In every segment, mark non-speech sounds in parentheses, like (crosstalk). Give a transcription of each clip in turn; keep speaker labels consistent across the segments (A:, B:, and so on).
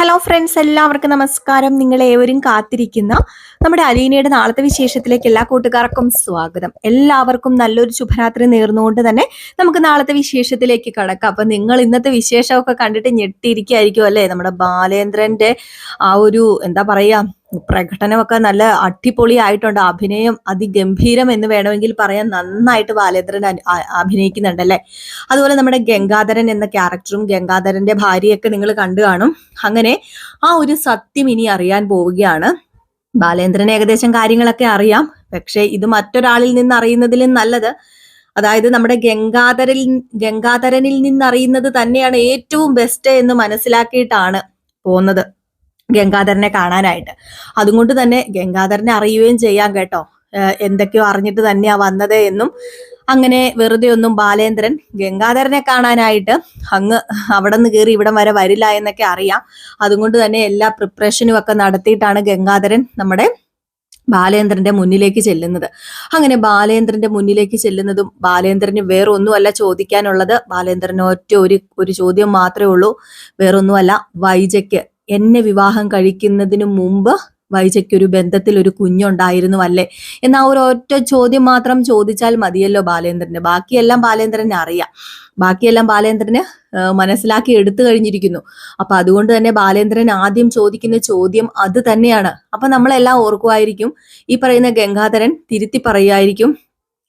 A: Hello friends എല്ലാവർക്കും നമസ്കാരം. നിങ്ങൾ ഏവരും കാത്തിരിക്കുന്ന. നമ്മുടെ അലീനയുടെ നാളത്തെ വിശേഷത്തിലേക്ക് എല്ലാ കൂട്ടുകാർക്കും സ്വാഗതം. എല്ലാവർക്കും നല്ലൊരു ശുഭരാത്രി നേർന്നുകൊണ്ട് തന്നെ നമുക്ക് നാളത്തെ വിശേഷത്തിലേക്ക് കടക്കാം. അപ്പൊ നിങ്ങൾ ഇന്നത്തെ വിശേഷമൊക്കെ കണ്ടിട്ട് ഞെട്ടിയിരിക്കുമായിരിക്കും അല്ലേ? നമ്മുടെ ബാലേന്ദ്രന്റെ ആ ഒരു എന്താ പറയാ പ്രകടനമൊക്കെ നല്ല അടിപൊളിയായിട്ടുണ്ട്. അഭിനയം അതിഗംഭീരം എന്ന് വേണമെങ്കിൽ പറയാൻ നന്നായിട്ട് ബാലേന്ദ്രൻ അഭിനയിക്കുന്നുണ്ട് അല്ലെ? അതുപോലെ നമ്മുടെ ഗംഗാധരൻ എന്ന ക്യാരക്ടറും ഗംഗാധരന്റെ ഭാര്യയൊക്കെ നിങ്ങൾ കണ്ടു കാണും. അങ്ങനെ ആ ഒരു സത്യം ഇനി അറിയാൻ പോവുകയാണ്. ബാലേന്ദ്രൻ ഏകദേശം കാര്യങ്ങളൊക്കെ അറിയാം. പക്ഷെ ഇത് മറ്റൊരാളിൽ നിന്ന് അറിയുന്നതിലും നല്ലത്. അതായത് നമ്മുടെ ഗംഗാധരൽ ഗംഗാധരനിൽ നിന്നറിയുന്നത് തന്നെയാണ് ഏറ്റവും ബെസ്റ്റ് എന്ന് മനസ്സിലാക്കിയിട്ടാണ് പോകുന്നത്. ഗംഗാധരനെ കാണാനായിട്ട്. അതുകൊണ്ട് തന്നെ ഗംഗാധരനെ അറിയുകയും ചെയ്യാം കേട്ടോ. എന്തൊക്കെയോ അറിഞ്ഞിട്ട് തന്നെയാ വന്നത് എന്നും. അങ്ങനെ വെറുതെ ഒന്നും ബാലേന്ദ്രൻ ഗംഗാധരനെ കാണാനായിട്ട് അങ്ങ് അവിടെ നിന്ന് കയറി ഇവിടം വരെ വരില്ല എന്നൊക്കെ അറിയാം. അതുകൊണ്ട് തന്നെ എല്ലാ പ്രിപ്പറേഷനും ഒക്കെ നടത്തിയിട്ടാണ് ഗംഗാധരൻ നമ്മുടെ ബാലേന്ദ്രന്റെ മുന്നിലേക്ക് ചെല്ലുന്നത്. അങ്ങനെ ബാലേന്ദ്രന്റെ മുന്നിലേക്ക് ചെല്ലുന്നതും ബാലേന്ദ്രന് വേറെ ഒന്നുമല്ല ചോദിക്കാനുള്ളത്. ബാലേന്ദ്രന് ഒറ്റ ഒരു ഒരു ചോദ്യം മാത്രമേ ഉള്ളൂ. വേറൊന്നുമല്ല വൈജയ്ക്ക് എന്നെ വിവാഹം കഴിക്കുന്നതിന് മുമ്പ് വൈജയ്ക്ക് ഒരു ബന്ധത്തിൽ ഒരു കുഞ്ഞുണ്ടായിരുന്നു അല്ലേ? എന്ന ഒരു ഒറ്റ ചോദ്യം മാത്രം ചോദിച്ചാൽ മതിയല്ലോ ബാലേന്ദ്രന്. ബാക്കിയെല്ലാം ബാലേന്ദ്രന് അറിയാം. ബാക്കിയെല്ലാം ബാലേന്ദ്രന് മനസ്സിലാക്കി എടുത്തു കഴിഞ്ഞിരിക്കുന്നു. അപ്പൊ അതുകൊണ്ട് തന്നെ ബാലേന്ദ്രൻ ആദ്യം ചോദിക്കുന്ന ചോദ്യം അത് തന്നെയാണ്. അപ്പൊ നമ്മളെല്ലാം ഓർക്കുമായിരിക്കും ഈ പറയുന്ന ഗംഗാധരൻ തിരുത്തി പറയുമായിരിക്കും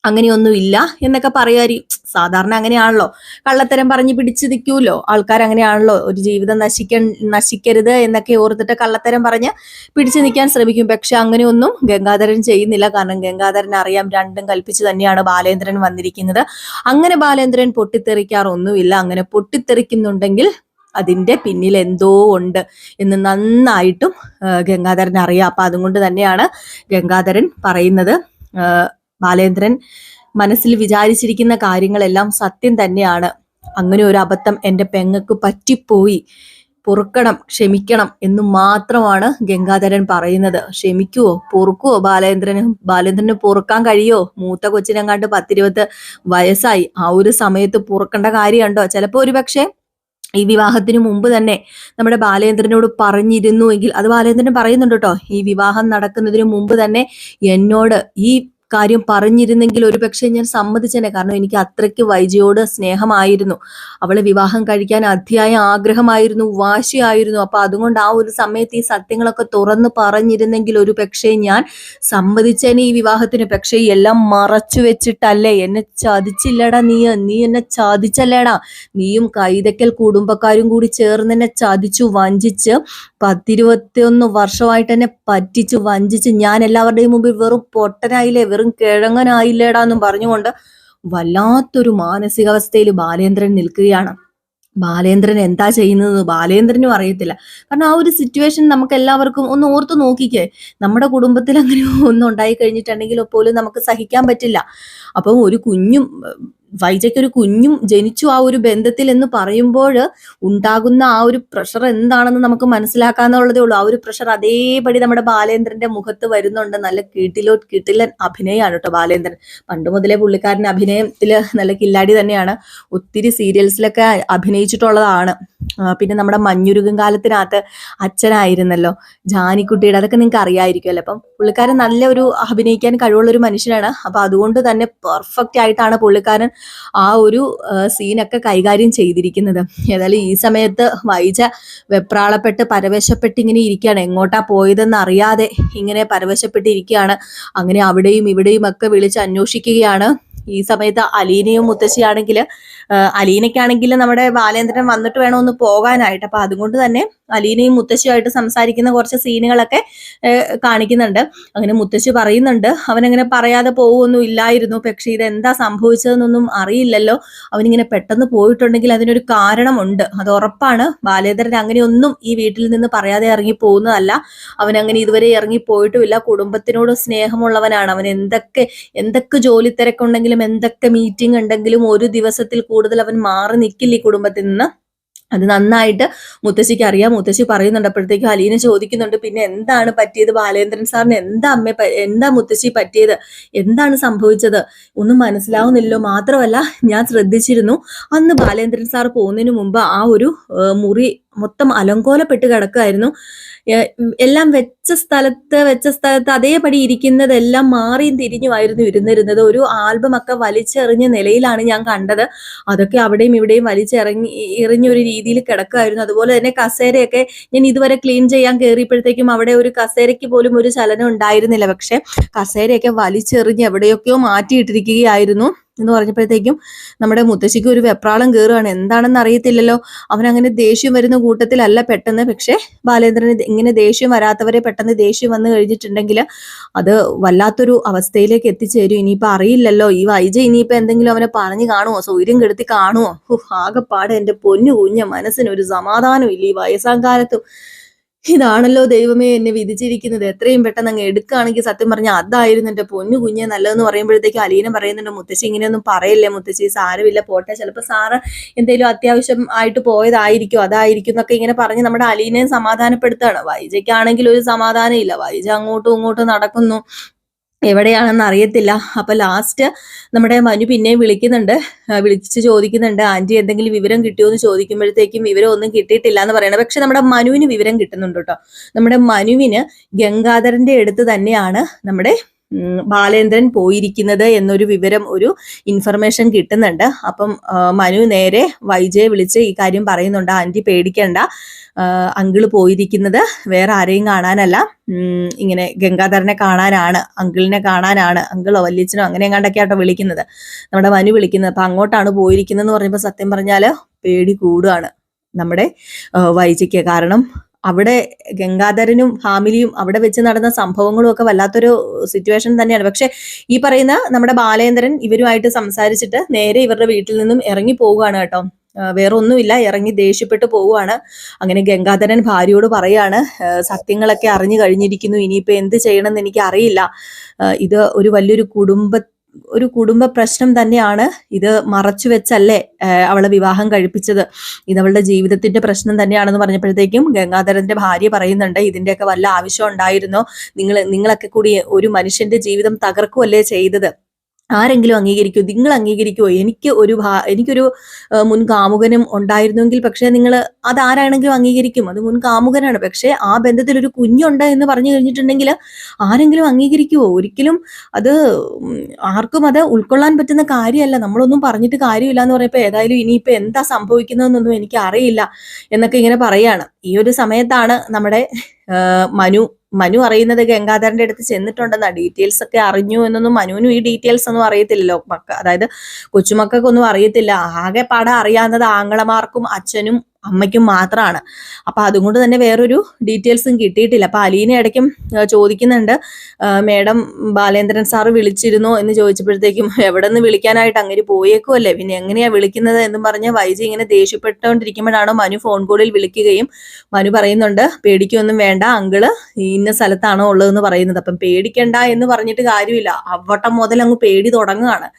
A: അങ്ങനെയൊന്നും ഇല്ല എന്നൊക്കെ പറയുമായിരിക്കും സാധാരണ അങ്ങനെയാണല്ലോ. കള്ളത്തരം പറഞ്ഞ് പിടിച്ചു നിൽക്കൂലോ? ആൾക്കാർ അങ്ങനെയാണല്ലോ. ഒരു ജീവിതം നശിക്ക നശിക്കരുത് എന്നൊക്കെ ഓർത്തിട്ട് കള്ളത്തരം പറഞ്ഞ് പിടിച്ചു നിൽക്കാൻ ശ്രമിക്കും. പക്ഷെ അങ്ങനെയൊന്നും ഗംഗാധരൻ ചെയ്യുന്നില്ല. കാരണം ഗംഗാധരൻ അറിയാം രണ്ടും കൽപ്പിച്ച് തന്നെയാണ് ബാലേന്ദ്രൻ വന്നിരിക്കുന്നത്. അങ്ങനെ ബാലേന്ദ്രൻ പൊട്ടിത്തെറിക്കാറൊന്നുമില്ല. അങ്ങനെ പൊട്ടിത്തെറിക്കുന്നുണ്ടെങ്കിൽ അതിന്റെ പിന്നിൽ എന്തോ ഉണ്ട് എന്ന് നന്നായിട്ടും ഗംഗാധരൻ അറിയാം അപ്പൊ അതുകൊണ്ട് തന്നെയാണ് ഗംഗാധരൻ പറയുന്നത് ബാലേന്ദ്രൻ മനസ്സിൽ വിചാരിച്ചിരിക്കുന്ന കാര്യങ്ങളെല്ലാം സത്യം തന്നെയാണ്. അങ്ങനെ ഒരു അബദ്ധം എന്റെ പെങ്ങക്ക് പറ്റിപ്പോയി. പൊറുക്കണം ക്ഷമിക്കണം എന്ന് മാത്രമാണ് ഗംഗാധരൻ പറയുന്നത്. ക്ഷമിക്കുവോ? പൊറുക്കുവോ ബാലേന്ദ്രന്? ബാലേന്ദ്രന് പൊറുക്കാൻ കഴിയോ? മൂത്ത കൊച്ചിനെങ്ങാണ്ട് പത്തിരുപത് വയസ്സായി. ആ ഒരു സമയത്ത് പൊറുക്കേണ്ട കാര്യമുണ്ടോ? ചിലപ്പോ ഒരു പക്ഷേ ഈ വിവാഹത്തിന് മുമ്പ് തന്നെ നമ്മുടെ ബാലേന്ദ്രനോട് പറഞ്ഞിരുന്നു എങ്കിൽ അത് ബാലേന്ദ്രൻ പറയുന്നുണ്ട് കേട്ടോ ഈ വിവാഹം നടക്കുന്നതിന് മുമ്പ് തന്നെ എന്നോട് ഈ കാര്യം പറഞ്ഞിരുന്നെങ്കിൽ ഒരു പക്ഷേ ഞാൻ സമ്മതിച്ചേനെ. കാരണം എനിക്ക് അത്രയ്ക്ക് വൈജയോട് സ്നേഹമായിരുന്നു. അവളെ വിവാഹം കഴിക്കാൻ അതിയായ ആഗ്രഹമായിരുന്നു വാശിയായിരുന്നു. അപ്പൊ അതുകൊണ്ട് ആ ഒരു സമയത്ത് ഈ സത്യങ്ങളൊക്കെ തുറന്ന് പറഞ്ഞിരുന്നെങ്കിൽ ഒരു പക്ഷേ ഞാൻ സമ്മതിച്ചേനെ ഈ വിവാഹത്തിന്. പക്ഷേ എല്ലാം മറച്ചു വെച്ചിട്ടല്ലേ? എന്നെ ചതിച്ചില്ലടാ നീ. നീ എന്നെ ചതിച്ചല്ലേടാ. നീയും കൈതക്കൽ കുടുംബക്കാരും കൂടി ചേർന്ന് എന്നെ ചതിച്ചു വഞ്ചിച്ച് പത്തിരുപത്തിയൊന്ന് വർഷമായിട്ട് എന്നെ പറ്റിച്ചു വഞ്ചിച്ച് ഞാൻ എല്ലാവരുടെയും മുമ്പിൽ വെറും പൊട്ടനായില്ലേ വെറും കിഴങ്ങനായില്ലേടാന്നും പറഞ്ഞുകൊണ്ട് വല്ലാത്തൊരു മാനസികാവസ്ഥയിൽ ബാലേന്ദ്രൻ നിൽക്കുകയാണ്. ബാലേന്ദ്രൻ എന്താ ചെയ്യുന്നത്? ബാലേന്ദ്രനും അറിയത്തില്ല. കാരണം ആ ഒരു സിറ്റുവേഷൻ നമുക്ക് എല്ലാവർക്കും ഒന്ന് ഓർത്ത് നോക്കിക്കേ. നമ്മുടെ കുടുംബത്തിൽ അങ്ങനെ ഒന്നും ഉണ്ടായി കഴിഞ്ഞിട്ടുണ്ടെങ്കിൽ പോലും നമുക്ക് സഹിക്കാൻ പറ്റില്ല. അപ്പം ഒരു കുഞ്ഞും വൈജയ്ക്ക് ഒരു കുഞ്ഞും ജനിച്ചു ആ ഒരു ബന്ധത്തിൽ എന്ന് പറയുമ്പോൾ ഉണ്ടാകുന്ന ആ ഒരു പ്രഷർ എന്താണെന്ന് നമുക്ക് മനസ്സിലാക്കാന്നുള്ളതേ ഉള്ളൂ. ആ ഒരു പ്രഷർ അതേപടി നമ്മുടെ ബാലേന്ദ്രന്റെ മുഖത്ത് വരുന്നുണ്ട്. നല്ല കീട്ടിലോ കിട്ടിലൻ അഭിനയമാണ് കേട്ടോ ബാലേന്ദ്രൻ. പണ്ട് മുതലേ പുള്ളിക്കാരൻ അഭിനയത്തിൽ നല്ല കില്ലാടി തന്നെയാണ്. ഒത്തിരി സീരിയൽസിലൊക്കെ അഭിനയിച്ചിട്ടുള്ളതാണ്. പിന്നെ നമ്മുടെ മഞ്ഞുരുകും കാലത്തിനകത്ത് അച്ഛനായിരുന്നല്ലോ. ജാനിക്കുട്ടിയുടെ അതൊക്കെ നിങ്ങൾക്ക് അറിയായിരിക്കുമല്ലോ. അപ്പം പുള്ളിക്കാരൻ നല്ല ഒരു അഭിനയിക്കാൻ കഴിവുള്ള ഒരു മനുഷ്യനാണ്. അപ്പൊ അതുകൊണ്ട് തന്നെ പെർഫെക്റ്റ് ആയിട്ടാണ് പുള്ളിക്കാരൻ ആ ഒരു സീനൊക്കെ കൈകാര്യം ചെയ്തിരിക്കുന്നത്. ഏതായാലും ഈ സമയത്ത് വൈജ വെപ്രാളപ്പെട്ട് പരവശപ്പെട്ട് ഇങ്ങനെ ഇരിക്കുകയാണ്. എങ്ങോട്ടാ പോയതെന്ന് അറിയാതെ ഇങ്ങനെ പരവശപ്പെട്ടിരിക്കുകയാണ്. അങ്ങനെ അവിടെയും ഇവിടെയും ഒക്കെ വിളിച്ച് അന്വേഷിക്കുകയാണ്. ഈ സമയത്ത് അലീനയും മുത്തശ്ശിയാണെങ്കിൽ അലീനയ്ക്കാണെങ്കിൽ നമ്മുടെ ബാലേന്ദ്രൻ വന്നിട്ട് വേണം ഒന്ന് പോകാനായിട്ട്. അപ്പൊ അതുകൊണ്ട് തന്നെ അലീനയും മുത്തശ്ശിയുമായിട്ട് സംസാരിക്കുന്ന കുറച്ച് സീനുകളൊക്കെ കാണിക്കുന്നുണ്ട്. അങ്ങനെ മുത്തശ്ശി പറയുന്നുണ്ട് അവനങ്ങനെ പറയാതെ പോകുമൊന്നും ഇല്ലായിരുന്നു. പക്ഷെ ഇത് എന്താ സംഭവിച്ചതെന്നൊന്നും അറിയില്ലല്ലോ. അവനിങ്ങനെ പെട്ടെന്ന് പോയിട്ടുണ്ടെങ്കിൽ അതിനൊരു കാരണമുണ്ട്. അത് ഉറപ്പാണ്. ബാലേന്ദ്രൻ അങ്ങനെയൊന്നും ഈ വീട്ടിൽ നിന്ന് പറയാതെ ഇറങ്ങി പോകുന്നതല്ല. അവനങ്ങനെ ഇതുവരെ ഇറങ്ങി പോയിട്ടുമില്ല. കുടുംബത്തിനോട് സ്നേഹമുള്ളവനാണ്. അവൻ എന്തൊക്കെ എന്തൊക്കെ ജോലി തിരക്കുണ്ടെങ്കിലും എന്തൊക്കെ മീറ്റിംഗ് ഉണ്ടെങ്കിലും ഒരു ദിവസത്തിൽ കൂടുതൽ അവൻ മാറി നിൽക്കില്ല ഈ കുടുംബത്തിൽ നിന്ന്. അത് നന്നായിട്ട് മുത്തശ്ശിക്ക് അറിയാം. മുത്തശ്ശി പറയുന്നുണ്ട് അപ്പോഴത്തേക്കും അലീന ചോദിക്കുന്നുണ്ട് പിന്നെ എന്താണ് പറ്റിയത് ബാലേന്ദ്രൻ സാറിന്? എന്താ അമ്മ എന്താ മുത്തശ്ശി പറ്റിയത്? എന്താണ് സംഭവിച്ചത്? ഒന്നും മനസ്സിലാവുന്നില്ലല്ലോ. മാത്രമല്ല ഞാൻ ശ്രദ്ധിച്ചിരുന്നു. അന്ന് ബാലേന്ദ്രൻ സാർ പോകുന്നതിന് മുമ്പ് ആ ഒരു മുറി മൊത്തം അലങ്കോലപ്പെട്ട് കിടക്കുമായിരുന്നു എല്ലാം വെച്ച സ്ഥലത്ത് വെച്ച സ്ഥലത്ത് അതേപടി ഇരിക്കുന്നതെല്ലാം മാറിയും തിരിഞ്ഞുമായിരുന്നു ഇരുന്നിരുന്നത്. ഒരു ആൽബം ഒക്കെ വലിച്ചെറിഞ്ഞ നിലയിലാണ് ഞാൻ കണ്ടത്. അതൊക്കെ അവിടെയും ഇവിടെയും വലിച്ചെറിഞ്ഞ് എറിഞ്ഞൊരു രീതിയിൽ കിടക്കുമായിരുന്നു അതുപോലെ തന്നെ കസേരയൊക്കെ ഞാൻ ഇതുവരെ ക്ലീൻ ചെയ്യാൻ കയറിയപ്പോഴത്തേക്കും അവിടെ ഒരു കസേരയ്ക്ക് പോലും ഒരു ചലനം ഉണ്ടായിരുന്നില്ല. പക്ഷെ കസേരയൊക്കെ വലിച്ചെറിഞ്ഞ് എവിടെയൊക്കെയോ മാറ്റിയിട്ടിരിക്കുകയായിരുന്നു. എന്ന് പറഞ്ഞപ്പോഴത്തേക്കും നമ്മുടെ മുത്തശ്ശിക്ക് ഒരു വെപ്രാളം കയറുകയാണ് എന്താണെന്ന് അറിയത്തില്ലല്ലോ. അവൻ അങ്ങനെ ദേഷ്യം വരുന്ന കൂട്ടത്തിലല്ല പെട്ടെന്ന്. പക്ഷെ ബാലേന്ദ്രന് ഇങ്ങനെ ദേഷ്യം വരാത്തവരെ പെട്ടെന്ന് ദേഷ്യം വന്നു കഴിഞ്ഞിട്ടുണ്ടെങ്കിൽ അത് വല്ലാത്തൊരു അവസ്ഥയിലേക്ക് എത്തിച്ചേരും. ഇനിയിപ്പോൾ അറിയില്ലല്ലോ. ഈ വൈജ ഇനിയിപ്പോൾ എന്തെങ്കിലും അവനെ പറഞ്ഞു കാണുമോ സൗര്യം കെടുത്തി കാണുമോ ആകെപ്പാട് എന്റെ പൊന്നു കുഞ്ഞ മനസ്സിനൊരു സമാധാനം ഇല്ല ഈ വയസ്സാം കാലത്തും. ഇതാണല്ലോ ദൈവമേ എന്നെ വിധിച്ചിരിക്കുന്നത്. എത്രയും പെട്ടെന്ന് അങ്ങ് എടുക്കുകയാണെങ്കിൽ സത്യം പറഞ്ഞാൽ അതായിരുന്നു എന്റെ പൊന്നു കുഞ്ഞെ നല്ലതെന്ന് പറയുമ്പോഴത്തേക്ക് അലീന പറയുന്നുണ്ട് മുത്തശ്ശി ഇങ്ങനെയൊന്നും പറയില്ലേ മുത്തശ്ശി? സാരമില്ല പോട്ടെ. ചിലപ്പോൾ സാറ് എന്തെങ്കിലും അത്യാവശ്യം ആയിട്ട് പോയതായിരിക്കും അതായിരിക്കും എന്നൊക്കെ ഇങ്ങനെ പറഞ്ഞ് നമ്മുടെ അലീനയെ സമാധാനപ്പെടുത്തുകയാണ്. വൈജയ്ക്കാണെങ്കിൽ ഒരു സമാധാനം ഇല്ല വൈജ അങ്ങോട്ടും ഇങ്ങോട്ടും നടക്കുന്നു. എവിടെയാണെന്ന് അറിയത്തില്ല. അപ്പൊ ലാസ്റ്റ് നമ്മുടെ മനു പിന്നെയും വിളിക്കുന്നുണ്ട്. വിളിച്ച് ചോദിക്കുന്നുണ്ട് ആന്റി എന്തെങ്കിലും വിവരം കിട്ടിയോ എന്ന് ചോദിക്കുമ്പോഴത്തേക്കും വിവരം ഒന്നും കിട്ടിയിട്ടില്ല എന്ന് പറയണം പക്ഷെ നമ്മുടെ മനുവിന് വിവരം കിട്ടുന്നുണ്ട് കേട്ടോ. നമ്മുടെ മനുവിന് ഗംഗാധരന്റെ അടുത്ത് തന്നെയാണ് നമ്മുടെ ബാലേന്ദ്രൻ പോയിരിക്കുന്നത് എന്നൊരു വിവരം ഒരു ഇൻഫർമേഷൻ കിട്ടുന്നുണ്ട്. അപ്പം മനു നേരെ വൈജയെ വിളിച്ച് ഈ കാര്യം പറയുന്നുണ്ട്. ആന്റി പേടിക്കണ്ട. അങ്കിൾ പോയിരിക്കുന്നത് വേറെ ആരെയും കാണാനല്ല. ഇങ്ങനെ ഗംഗാധരനെ കാണാനാണ് അങ്കിളിനെ കാണാനാണ്. അങ്കിളോ വല്യച്ഛനോ അങ്ങനെ എങ്ങാണ്ടൊക്കെ ആട്ടോ വിളിക്കുന്നത്. നമ്മുടെ മനു വിളിക്കുന്നത്. അപ്പൊ അങ്ങോട്ടാണ് പോയിരിക്കുന്നതെന്ന് പറയുമ്പോൾ സത്യം പറഞ്ഞാൽ പേടി കൂടുകയാണ് നമ്മുടെ വൈജയ്ക്ക്. കാരണം അവിടെ ഗംഗാധരനും ഫാമിലിയും അവിടെ വെച്ച് നടന്ന സംഭവങ്ങളും ഒക്കെ വല്ലാത്തൊരു സിറ്റുവേഷൻ തന്നെയാണ്. പക്ഷെ ഈ പറയുന്ന നമ്മുടെ ബാലേന്ദ്രൻ ഇവരുമായിട്ട് സംസാരിച്ചിട്ട് നേരെ ഇവരുടെ വീട്ടിൽ നിന്നും ഇറങ്ങി പോവുകയാണ് കേട്ടോ. വേറെ ഒന്നുമില്ല ഇറങ്ങി ദേഷ്യപ്പെട്ട് പോവുകയാണ്. അങ്ങനെ ഗംഗാധരൻ ഭാര്യയോട് പറയാണ് സത്യങ്ങളൊക്കെ അറിഞ്ഞു കഴിഞ്ഞിരിക്കുന്നു ഇനിയിപ്പോ എന്ത് ചെയ്യണമെന്ന് എനിക്ക് അറിയില്ല ഇത് ഒരു വലിയൊരു കുടുംബ ഒരു കുടുംബ പ്രശ്നം തന്നെയാണ്. ഇത് മറച്ചു വെച്ചല്ലേ അവളെ വിവാഹം കഴിപ്പിച്ചത്. ഇത് അവളുടെ ജീവിതത്തിന്റെ പ്രശ്നം തന്നെയാണെന്ന് പറഞ്ഞപ്പോഴത്തേക്കും ഗംഗാധരന്റെ ഭാര്യ പറയുന്നുണ്ട് ഇതിന്റെയൊക്കെ വല്ല ആവശ്യം ഉണ്ടായിരുന്നോ? നിങ്ങൾ നിങ്ങളൊക്കെ കൂടി ഒരു മനുഷ്യന്റെ ജീവിതം തകർക്കുമല്ലേ ചെയ്തത്? ആരെങ്കിലും അംഗീകരിക്കൂ നിങ്ങൾ അംഗീകരിക്കുമോ എനിക്ക് ഒരു എനിക്കൊരു മുൻ കാമുകനും ഉണ്ടായിരുന്നെങ്കിൽ പക്ഷേ നിങ്ങൾ അത് ആരാണെങ്കിലും അംഗീകരിക്കും. അത് മുൻ കാമുകനാണ്. പക്ഷേ ആ ബന്ധത്തിൽ ഒരു കുഞ്ഞുണ്ട് എന്ന് പറഞ്ഞു കഴിഞ്ഞിട്ടുണ്ടെങ്കിൽ ആരെങ്കിലും അംഗീകരിക്കുമോ ഒരിക്കലും അത് ആർക്കും അത് ഉൾക്കൊള്ളാൻ പറ്റുന്ന കാര്യമല്ല. നമ്മളൊന്നും പറഞ്ഞിട്ട് കാര്യമില്ല എന്ന് പറയുമ്പോൾ ഏതായാലും ഇനിയിപ്പോൾ എന്താ സംഭവിക്കുന്നതെന്നൊന്നും എനിക്ക് അറിയില്ല എന്നൊക്കെ ഇങ്ങനെ പറയാണ്. ഈ ഒരു സമയത്താണ് നമ്മുടെ മനു മനു അറിയുന്നത് ഗംഗാധരന്റെ അടുത്ത് ചെന്നിട്ടുണ്ടെന്നാണ് ഡീറ്റെയിൽസ് ഒക്കെ അറിഞ്ഞു എന്നൊന്നും മനുവിനും ഈ ഡീറ്റെയിൽസ് ഒന്നും അറിയത്തില്ലല്ലോ. മക്ക അതായത് കൊച്ചുമക്കൾക്കൊന്നും അറിയത്തില്ല. ആകെ പാടെ അറിയാവുന്നത് ആങ്ങളമാർക്കും അച്ഛനും അമ്മയ്ക്കും മാത്രമാണ് അപ്പോൾ അതുകൊണ്ട് തന്നെ വേറൊരു ഡീറ്റെയിൽസും കിട്ടിയിട്ടില്ല. അപ്പോൾ അലീന ഇടയ്ക്കും ചോദിക്കുന്നുണ്ട് മേഡം ബാലേന്ദ്രൻ സാറ് വിളിച്ചിരുന്നോ എന്ന് ചോദിച്ചപ്പോഴത്തേക്കും (laughs) എവിടെ നിന്ന് വിളിക്കാനായിട്ട് അങ്ങനെ പോയേക്കുമല്ലേ പിന്നെ എങ്ങനെയാണ് വിളിക്കുന്നത് എന്ന് പറഞ്ഞ് വൈജി ഇങ്ങനെ ദേഷ്യപ്പെട്ടുകൊണ്ടിരിക്കുമ്പോഴാണ് മനു ഫോൺ കോളിൽ വിളിക്കുകയും മനു പറയുന്നുണ്ട് പേടിക്കൊന്നും വേണ്ട അങ്കിൾ ഇന്ന സ്ഥലത്താണോ ഉള്ളതെന്ന് പറയുന്നത്. അപ്പം പേടിക്കണ്ട എന്ന് പറഞ്ഞിട്ട് കാര്യമില്ല. അവട്ടം മുതൽ അങ്ങ് പേടി തുടങ്ങുകയാണ്.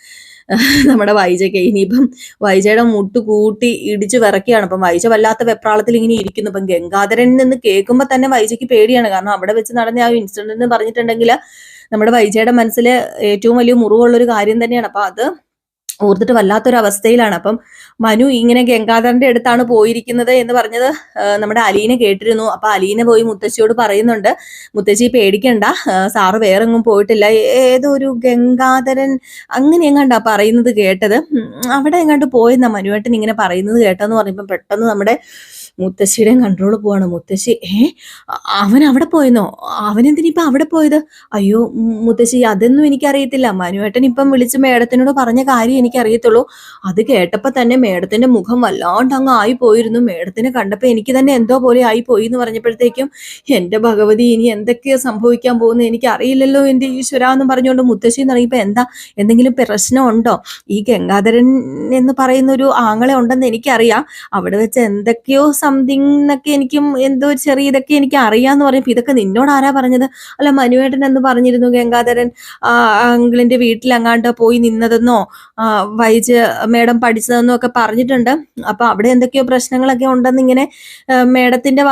A: (laughs) നമ്മുടെ വൈജയ്ക്ക്. ഇനിയിപ്പം വൈജയുടെ മുട്ട് കൂട്ടി ഇടിച്ച് വിറക്കുകയാണ് അപ്പം വൈജ വല്ലാത്ത വെപ്രാളത്തിൽ ഇങ്ങനെ ഇരിക്കുന്നു. അപ്പം ഗംഗാധരൻ നിന്ന് കേൾക്കുമ്പോൾ തന്നെ വൈജയ്ക്ക് പേടിയാണ്. കാരണം അവിടെ വെച്ച് നടന്ന ആ ഇൻസിഡന്റ് എന്ന് പറഞ്ഞിട്ടുണ്ടെങ്കിൽ നമ്മുടെ വൈജയുടെ മനസ്സിൽ ഏറ്റവും വലിയ മുറിവുള്ള ഒരു കാര്യം തന്നെയാണ്. അപ്പം അത് ഓർത്തിട്ട് വല്ലാത്തൊരു അവസ്ഥയിലാണ് അപ്പം മനു ഇങ്ങനെ ഗംഗാധരന്റെ അടുത്താണ് പോയിരിക്കുന്നത് എന്ന് പറഞ്ഞത് നമ്മുടെ അലീനെ കേട്ടിരുന്നു. അപ്പൊ അലീന പോയി മുത്തശ്ശിയോട് പറയുന്നുണ്ട് മുത്തശ്ശി പേടിക്കണ്ട. സാറ് വേറെ എങ്ങും പോയിട്ടില്ല. ഏതോ ഒരു ഗംഗാധരൻ അങ്ങനെ എങ്ങാണ്ടാ പറയുന്നത് കേട്ടത്? അവിടെ എങ്ങാണ്ട് പോയെന്നാ മനുവേട്ടൻ ഇങ്ങനെ പറയുന്നത് കേട്ടെന്ന് പറയുമ്പോൾ പെട്ടെന്ന് നമ്മുടെ മുത്തശ്ശിയുടെയും കൺട്രോൾ പോവാണ്. മുത്തശ്ശി ഏ അവൻ അവിടെ പോയെന്നോ? അവനെന്തിനിപ്പോ അവിടെ പോയത്? അയ്യോ മുത്തശ്ശി അതൊന്നും എനിക്കറിയത്തില്ല. മനുവേട്ടൻ ഇപ്പം വിളിച്ച് മേഡത്തിനോട് പറഞ്ഞ കാര്യം എനിക്കറിയത്തുള്ളൂ. അത് കേട്ടപ്പോൾ തന്നെ മേഡത്തിന്റെ മുഖം വല്ലാണ്ട് അങ്ങ് ആയി പോയിരുന്നു മേഡത്തിനെ കണ്ടപ്പോൾ എനിക്ക് തന്നെ എന്തോ പോലെ ആയി പോയി എന്ന് പറഞ്ഞപ്പോഴത്തേക്കും എന്റെ ഭഗവതി ഇനി എന്തൊക്കെയാ സംഭവിക്കാൻ പോകുന്നത്? എനിക്ക് അറിയില്ലല്ലോ എന്റെ ഈശ്വര എന്ന് പറഞ്ഞുകൊണ്ട് മുത്തശ്ശി എന്ന് പറയുമ്പോ എന്താ എന്തെങ്കിലും പ്രശ്നമുണ്ടോ ഈ ഗംഗാധരൻ എന്ന് പറയുന്ന ഒരു ആങ്ങളെ ഉണ്ടെന്ന് എനിക്കറിയാം. അവിടെ വെച്ച് എന്തൊക്കെയോ സംതിങ് എന്നൊക്കെ എനിക്കും എന്തോ ചെറിയ ഇതൊക്കെ എനിക്ക് അറിയാന്ന് പറഞ്ഞപ്പോൾ ഇതൊക്കെ നിന്നോട് ആരാ പറഞ്ഞത്? അല്ല മനുവേട്ടൻ എന്ന് പറഞ്ഞിരുന്നു ഗംഗാധരൻ അങ്കിളിന്റെ വീട്ടിൽ അങ്ങാണ്ട് പോയി നിന്നതെന്നോ വൈജ് മേഡം പഠിച്ചതെന്നോ ഒക്കെ പറഞ്ഞിട്ടുണ്ട്. അപ്പൊ അവിടെ എന്തൊക്കെയോ പ്രശ്നങ്ങളൊക്കെ ഉണ്ടെന്ന് ഇങ്ങനെ മേഡത്തിന്റെ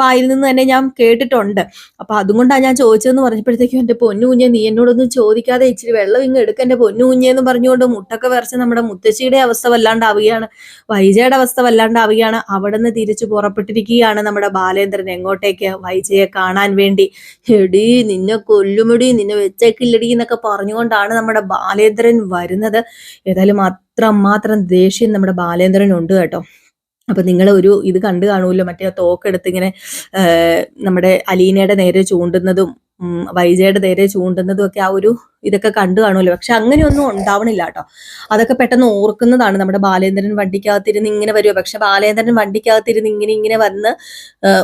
A: വായിൽ നിന്ന് തന്നെ ഞാൻ കേട്ടിട്ടുണ്ട്. അപ്പൊ അതുകൊണ്ടാണ് ഞാൻ ചോദിച്ചതെന്ന് പറഞ്ഞപ്പോഴത്തേക്കും എന്റെ പൊന്നു കുഞ്ഞെ നീ എന്നോടൊന്നും ചോദിക്കാതെ ഇച്ചിരി വെള്ളം ഇങ്ങ് എടുക്ക എന്റെ പൊന്നു കുഞ്ഞെ എന്ന് പറഞ്ഞുകൊണ്ട് മുട്ടൊക്കെ വരച്ച് നമ്മുടെ മുത്തശ്ശിയുടെ അവസ്ഥ വല്ലാണ്ടാവുകയാണ്. വൈജയുടെ അവസ്ഥ വല്ലാണ്ടാവുകയാണ്. അവിടെ നിന്ന് തിരിച്ച് തിരിച്ചു പുറപ്പെട്ടിരിക്കുകയാണ് നമ്മുടെ ബാലേന്ദ്രൻ. എങ്ങോട്ടേക്ക് വൈജയെ കാണാൻ വേണ്ടി? എടി നിന്നെ കൊല്ലുമടി നിന്നെ വെച്ചേക്കില്ലടി എന്നൊക്കെ പറഞ്ഞുകൊണ്ടാണ് നമ്മുടെ ബാലേന്ദ്രൻ വരുന്നത്. ഏതായാലും അത്ര മാത്രം ദേഷ്യം നമ്മുടെ ബാലേന്ദ്രൻ ഉണ്ട് കേട്ടോ. അപ്പൊ നിങ്ങൾ ഒരു ഇത് കണ്ടു കാണുമല്ലോ. മറ്റേ തോക്കെടുത്ത് ഇങ്ങനെ നമ്മുടെ അലീനയുടെ നേരെ ചൂണ്ടുന്നതും വൈജയുടെ നേരെ ചൂണ്ടുന്നതും ഒക്കെ ആ ഒരു ഇതൊക്കെ കണ്ടു കാണുമല്ലോ. പക്ഷെ അങ്ങനെയൊന്നും ഉണ്ടാവണില്ല കേട്ടോ. അതൊക്കെ പെട്ടെന്ന് ഓർക്കുന്നതാണ് നമ്മുടെ ബാലേന്ദ്രൻ വണ്ടിക്കകത്തിരുന്ന് ഇങ്ങനെ വരുമോ പക്ഷെ ബാലേന്ദ്രൻ വണ്ടിക്കകത്തിരുന്ന് ഇങ്ങനെ ഇങ്ങനെ വന്ന്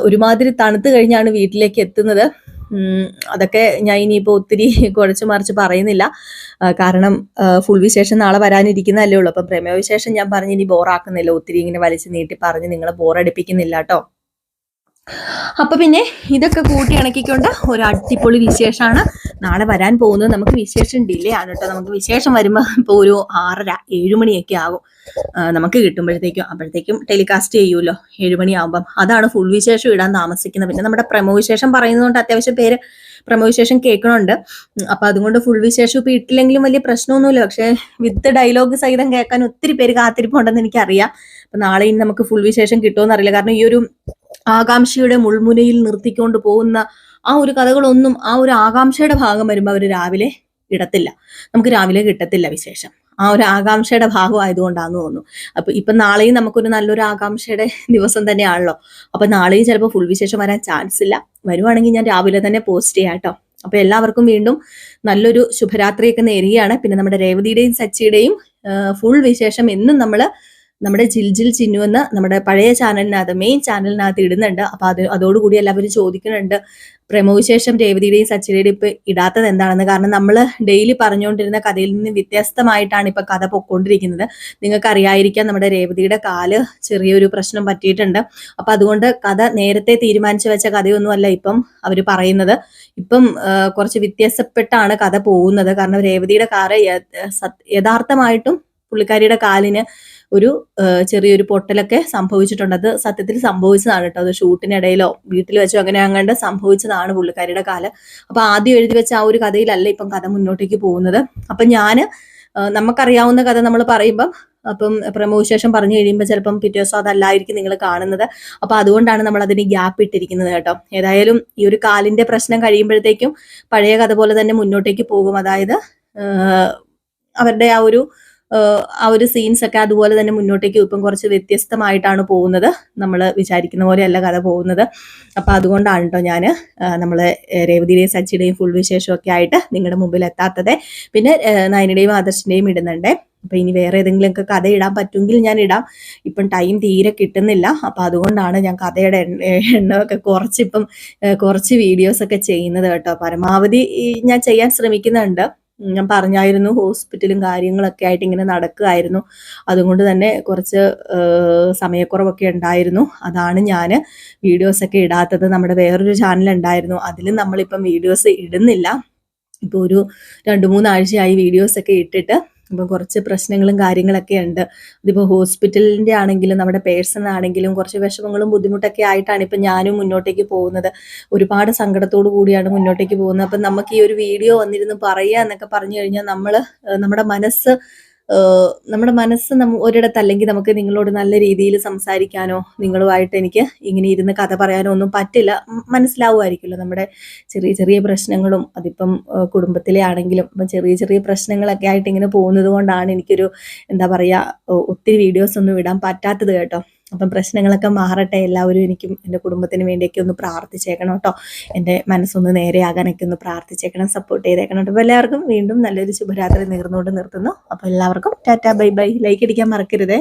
A: ഒരുമാതിരി തണുത്ത് കഴിഞ്ഞാണ് വീട്ടിലേക്ക് എത്തുന്നത്. അതൊക്കെ ഞാൻ ഇനിയിപ്പോൾ ഒത്തിരി കുഴച്ചു മറിച്ച് പറയുന്നില്ല. കാരണം ഫുൾ വിശേഷം നാളെ വരാനിരിക്കുന്നതല്ലേ ഉള്ളൂ. അപ്പം പ്രമേയവിശേഷം ഞാൻ പറഞ്ഞ് ഇനി ബോറാക്കുന്നില്ല ഒത്തിരി ഇങ്ങനെ വലിച്ചു നീട്ടി പറഞ്ഞ് നിങ്ങളെ ബോറടിപ്പിക്കുന്നില്ല കേട്ടോ. അപ്പൊ പിന്നെ ഇതൊക്കെ കൂട്ടി ഇണക്കിക്കൊണ്ട് ഒരു അടിപൊളി വിശേഷമാണ് നാളെ വരാൻ പോകുന്നത് നമുക്ക് വിശേഷം ഡിലേ ആണ് കേട്ടോ. നമുക്ക് വിശേഷം വരുമ്പോൾ ഇപ്പോൾ ഒരു ആറര ഏഴുമണിയൊക്കെ ആകും. നമുക്ക് കിട്ടുമ്പോഴത്തേക്കും അപ്പോഴത്തേക്കും ടെലികാസ്റ്റ് ചെയ്യുമല്ലോ. ഏഴുമണിയാകുമ്പം അതാണ് ഫുൾ വിശേഷം ഇടാൻ താമസിക്കുന്നത്. പിന്നെ നമ്മുടെ പ്രമോ വിശേഷം പറയുന്നതുകൊണ്ട് അത്യാവശ്യം പേര് പ്രമോ വിശേഷം കേൾക്കണുണ്ട്. അപ്പൊ അതുകൊണ്ട് ഫുൾ വിശേഷം ഇപ്പൊ ഇട്ടില്ലെങ്കിലും വലിയ പ്രശ്നമൊന്നുമില്ല. പക്ഷെ വിത്ത് ഡയലോഗ് സഹിതം കേൾക്കാൻ ഒത്തിരി പേര് കാത്തിരിപ്പുണ്ടെന്ന് എനിക്കറിയാം. അപ്പൊ നാളെ ഇനി നമുക്ക് ഫുൾ വിശേഷം കിട്ടുമോ അറിയില്ല കാരണം ഈ ഒരു ആകാംക്ഷയുടെ മുൾമുനയിൽ നിർത്തിക്കൊണ്ട് പോകുന്ന ആ ഒരു കഥകളൊന്നും ആ ഒരു ആകാംക്ഷയുടെ ഭാഗം വരുമ്പോൾ അവർ രാവിലെ ഇടത്തില്ല. നമുക്ക് രാവിലെ കിട്ടത്തില്ല വിശേഷം. ആ ഒരു ആകാംക്ഷയുടെ ഭാഗമായതുകൊണ്ടാന്ന് തോന്നുന്നു. അപ്പൊ ഇപ്പൊ നാളെയും നമുക്കൊരു നല്ലൊരു ആകാംക്ഷയുടെ ദിവസം തന്നെയാണല്ലോ. അപ്പൊ നാളെയും ചിലപ്പോൾ ഫുൾ വിശേഷം വരാൻ ചാൻസ് ഇല്ല. വരുവാണെങ്കിൽ ഞാൻ രാവിലെ തന്നെ പോസ്റ്റ് ചെയ്യാം കേട്ടോ. അപ്പൊ എല്ലാവർക്കും വീണ്ടും നല്ലൊരു ശുഭരാത്രിയൊക്കെ നേരുകയാണ്. പിന്നെ നമ്മുടെ രേവതിയുടെയും സച്ചിയുടെയും ഫുൾ വിശേഷം എന്നും നമ്മൾ നമ്മുടെ ജിൽജിൽ ചിന്നു എന്ന് നമ്മുടെ പഴയ ചാനലിനകത്ത് മെയിൻ ചാനലിനകത്ത് ഇടുന്നുണ്ട്. അപ്പൊ അത് അതോടുകൂടി എല്ലാവരും ചോദിക്കുന്നുണ്ട്. പ്രമോവിശേഷം രേവതിയുടെയും സച്ചിയുടെയും ഇപ്പൊ ഇടാത്തത് എന്താണെന്ന്. കാരണം നമ്മൾ ഡെയിലി പറഞ്ഞുകൊണ്ടിരുന്ന കഥയിൽ നിന്ന് വ്യത്യസ്തമായിട്ടാണ് ഇപ്പൊ കഥ പൊക്കോണ്ടിരിക്കുന്നത്. നിങ്ങൾക്ക് അറിയായിരിക്കാം നമ്മുടെ രേവതിയുടെ കാൽ ചെറിയൊരു പ്രശ്നം പറ്റിയിട്ടുണ്ട്. അപ്പൊ അതുകൊണ്ട് കഥ നേരത്തെ തീരുമാനിച്ചു വെച്ച കഥയൊന്നുമല്ല ഇപ്പം അവർ പറയുന്നത്. ഇപ്പം കുറച്ച് വ്യത്യാസപ്പെട്ടാണ് കഥ പോകുന്നത്. കാരണം രേവതിയുടെ കാറ് യഥാർത്ഥമായിട്ടും പുള്ളിക്കാരിയുടെ കാലിന് ഒരു ചെറിയൊരു പൊട്ടലൊക്കെ സംഭവിച്ചിട്ടുണ്ട്. അത് സത്യത്തിൽ സംഭവിച്ചതാണ് കേട്ടോ. അത് ഷൂട്ടിനിടയിലോ വീട്ടിൽ വെച്ചോ അങ്ങനെ അങ്ങനെ സംഭവിച്ചതാണ് പുള്ളിക്കാരിയുടെ കാലം. അപ്പൊ ആദ്യം എഴുതി വെച്ച ആ ഒരു കഥയിലല്ല ഇപ്പം കഥ മുന്നോട്ടേക്ക് പോകുന്നത്. അപ്പൊ ഞാൻ നമുക്കറിയാവുന്ന കഥ നമ്മൾ പറയുമ്പം അപ്പം പ്രമോശേഷം പറഞ്ഞു കഴിയുമ്പോൾ ചിലപ്പം പിറ്റേ ദിവസം അതല്ലായിരിക്കും നിങ്ങൾ കാണുന്നത്. അപ്പൊ അതുകൊണ്ടാണ് നമ്മൾ അതിന് ഗ്യാപ്പ് ഇട്ടിരിക്കുന്നത് കേട്ടോ. ഏതായാലും ഈ ഒരു കാലിന്റെ പ്രശ്നം കഴിയുമ്പോഴത്തേക്കും പഴയ കഥ പോലെ തന്നെ മുന്നോട്ടേക്ക് പോകും. അതായത് അവരുടെ ആ ഒരു ആ ഒരു സീൻസ് ഒക്കെ അതുപോലെ തന്നെ മുന്നോട്ടേക്ക് ഇപ്പം കുറച്ച് വ്യത്യസ്തമായിട്ടാണ് പോകുന്നത്. നമ്മൾ വിചാരിക്കുന്ന പോലെയല്ല കഥ പോകുന്നത്. അപ്പോൾ അതുകൊണ്ടാണ് കേട്ടോ ഞാൻ നമ്മൾ രേവതിയുടെയും സച്ചിയുടെയും ഫുൾ വിശേഷമൊക്കെ ആയിട്ട് നിങ്ങളുടെ മുമ്പിൽ എത്താത്തത്. പിന്നെ നയനയുടെയും ആദർശിന്റെയും ഇടുന്നുണ്ട്. അപ്പം ഇനി വേറെ ഏതെങ്കിലുമൊക്കെ കഥ ഇടാൻ പറ്റുമെങ്കിൽ ഞാൻ ഇടാം. ഇപ്പം ടൈം തീരെ കിട്ടുന്നില്ല. അപ്പം അതുകൊണ്ടാണ് ഞാൻ കഥയുടെ എണ്ണമൊക്കെ കുറച്ചിപ്പം കുറച്ച് വീഡിയോസൊക്കെ ചെയ്യുന്നത് കേട്ടോ. പരമാവധി ഞാൻ ചെയ്യാൻ ശ്രമിക്കുന്നുണ്ട്. ഞാൻ പറഞ്ഞായിരുന്നു ഹോസ്പിറ്റലും കാര്യങ്ങളൊക്കെ ആയിട്ട് ഇങ്ങനെ നടക്കുകയായിരുന്നു. അതുകൊണ്ട് തന്നെ കുറച്ച് സമയക്കുറവൊക്കെ ഉണ്ടായിരുന്നു. അതാണ് ഞാൻ വീഡിയോസൊക്കെ ഇടാത്തത്. നമ്മുടെ വേറൊരു ചാനൽ ഉണ്ടായിരുന്നു. അതിലും നമ്മളിപ്പം വീഡിയോസ് ഇടുന്നില്ല. ഇപ്പോൾ ഒരു രണ്ട് മൂന്നാഴ്ചയായി വീഡിയോസൊക്കെ ഇട്ടിട്ട് അപ്പം കുറച്ച് പ്രശ്നങ്ങളും കാര്യങ്ങളൊക്കെ ഉണ്ട്. അതിപ്പോൾ ഹോസ്പിറ്റലിന്റെ ആണെങ്കിലും നമ്മുടെ പേഴ്സൺ ആണെങ്കിലും കുറച്ച് വിഷമങ്ങളും ബുദ്ധിമുട്ടൊക്കെ ആയിട്ടാണ് ഇപ്പം ഞാനും മുന്നോട്ടേക്ക് പോകുന്നത്. ഒരുപാട് സങ്കടത്തോടു കൂടിയാണ് മുന്നോട്ടേക്ക് പോകുന്നത്. അപ്പം നമുക്ക് ഈ ഒരു വീഡിയോ വന്നിരുന്ന് പറയുക എന്നൊക്കെ പറഞ്ഞു കഴിഞ്ഞാൽ നമ്മൾ നമ്മുടെ മനസ്സ് നമ്മുടെ മനസ്സ് നമ്മ ഒരിടത്ത് അല്ലെങ്കിൽ നമുക്ക് നിങ്ങളോട് നല്ല രീതിയിൽ സംസാരിക്കാനോ നിങ്ങളുമായിട്ട് എനിക്ക് ഇങ്ങനെ ഇരുന്ന് കഥ പറയാനോ ഒന്നും പറ്റില്ല. മനസ്സിലാവുമായിരിക്കുമല്ലോ നമ്മുടെ ചെറിയ ചെറിയ പ്രശ്നങ്ങളും. അതിപ്പം കുടുംബത്തിലെ ആണെങ്കിലും ഇപ്പം ചെറിയ ചെറിയ പ്രശ്നങ്ങളൊക്കെ ആയിട്ട് ഇങ്ങനെ പോകുന്നത് കൊണ്ടാണ് എനിക്കൊരു എന്താ പറയുക ഒത്തിരി വീഡിയോസ് ഒന്നും ഇടാൻ പറ്റാത്തത് കേട്ടോ. അപ്പം പ്രശ്നങ്ങളൊക്കെ മാറട്ടെ എല്ലാവരും എനിക്കും എന്റെ കുടുംബത്തിന് വേണ്ടിയൊക്കെ ഒന്ന് പ്രാർത്ഥിച്ചേക്കണം കേട്ടോ. എന്റെ മനസ്സൊന്ന് നേരെയാകാനൊക്കെ ഒന്ന് പ്രാർത്ഥിച്ചേക്കണം സപ്പോർട്ട് ചെയ്തേക്കണം കേട്ടോ. അപ്പോൾ എല്ലാവർക്കും വീണ്ടും നല്ലൊരു ശുഭരാത്രി നേർന്നുകൊണ്ട് നിർത്തുന്നു. അപ്പോൾ എല്ലാവർക്കും ടാറ്റാ ബൈ ബൈ. ലൈക്ക് അടിക്കാൻ മറക്കരുതേ.